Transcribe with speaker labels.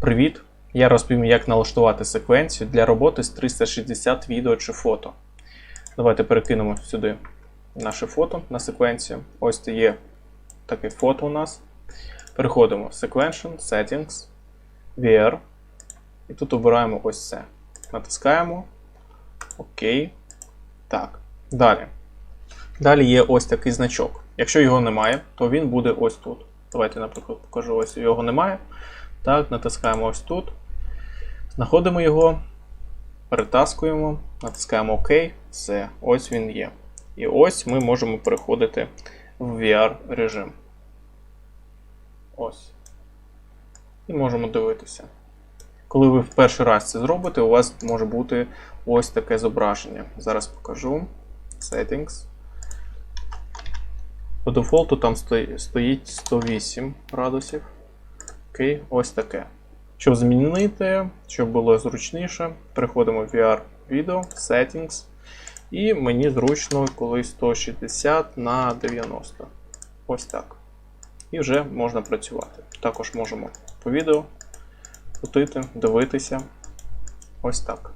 Speaker 1: Привіт! Я розповім, як налаштувати секвенцію для роботи з 360 відео чи фото. Давайте перекинемо сюди наше фото на секвенцію. Ось це є таке фото у нас. Переходимо в Sequential, Settings, VR. І тут обираємо ось це. Натискаємо. Окей. Так. Далі. Далі є ось такий значок. Якщо його немає, то він буде ось тут. Давайте, наприклад, покажу, ось його немає. Так, натискаємо ось тут. Знаходимо його, перетаскуємо, натискаємо ОК. Все, ось він є. І ось ми можемо переходити в VR режим. Ось. І можемо дивитися. Коли ви в перший раз це зробите, у вас може бути ось таке зображення. Зараз покажу. Settings. По дефолту там стоїть 108 градусів. Окей, ось таке. Щоб змінити, щоб було зручніше, переходимо в VR Video, Settings. І мені зручно, коли 160 на 90. Ось так. І вже можна працювати. Також можемо по відео крутити, дивитися. Ось так.